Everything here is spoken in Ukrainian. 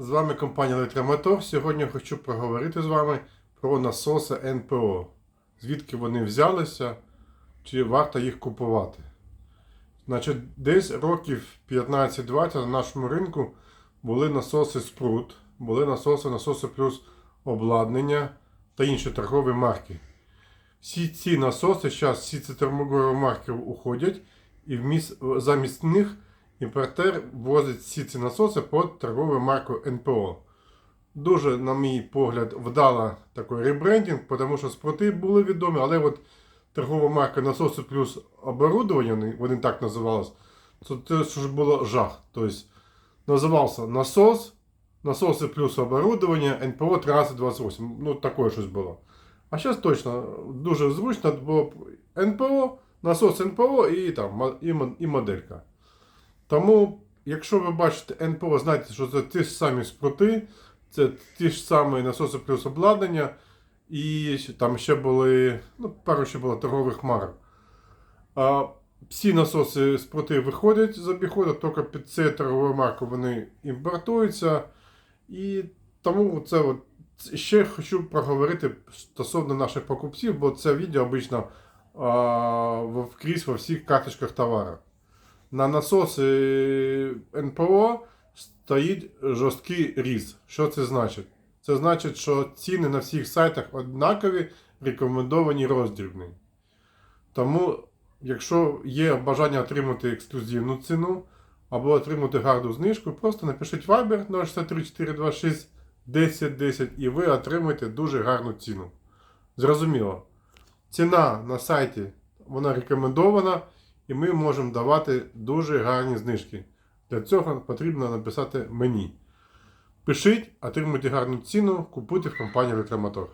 З вами компанія Електромотор. Сьогодні хочу поговорити з вами про насоси НПО. Звідки вони взялися, чи варто їх купувати. Значить, десь років 15-20 на нашому ринку були насоси Спрут, були насоси, насоси плюс обладнання та інші торгові марки. Всі ці насоси, зараз всі ці торгові марки уходять, і вміс- замість них імпортер возить всі ці насоси під торговою маркою НПО. Дуже, на мій погляд, вдала такий ребрендинг, тому що спрути були відомі, але от торгова марка насоси плюс оборудовання, вони- так називалися, це ж було жах. Тобто називався насос, насоси плюс оборудовання, НПО 1328. Ну, таке щось було. А зараз точно дуже зручно, бо НПО, насос НПО і, там, і моделька. Тому, якщо ви бачите НПО, знайте, що це ті ж самі спрути, це ті ж самі насоси плюс обладнання, і там ще були, ну, пару ще було торгових марок. А, всі насоси спрути виходять з обіходу, тільки під цією торговою маркою вони імпортуються. І тому це от ще хочу проговорити стосовно наших покупців, бо це відео обично вкрізь во всіх карточках товару. На насоси НПО стоїть жорсткий різ. Що це значить? Це значить, що ціни на всіх сайтах однакові, рекомендовані роздрібні. Тому, якщо є бажання отримати ексклюзивну ціну або отримати гарну знижку, просто напишіть Viber 063 426 1010 і ви отримаєте дуже гарну ціну. Зрозуміло. Ціна на сайті вона рекомендована, і ми можемо давати дуже гарні знижки. Для цього потрібно написати мені. Пишіть, отримуйте гарну ціну, купуйте в компанії Електромотор.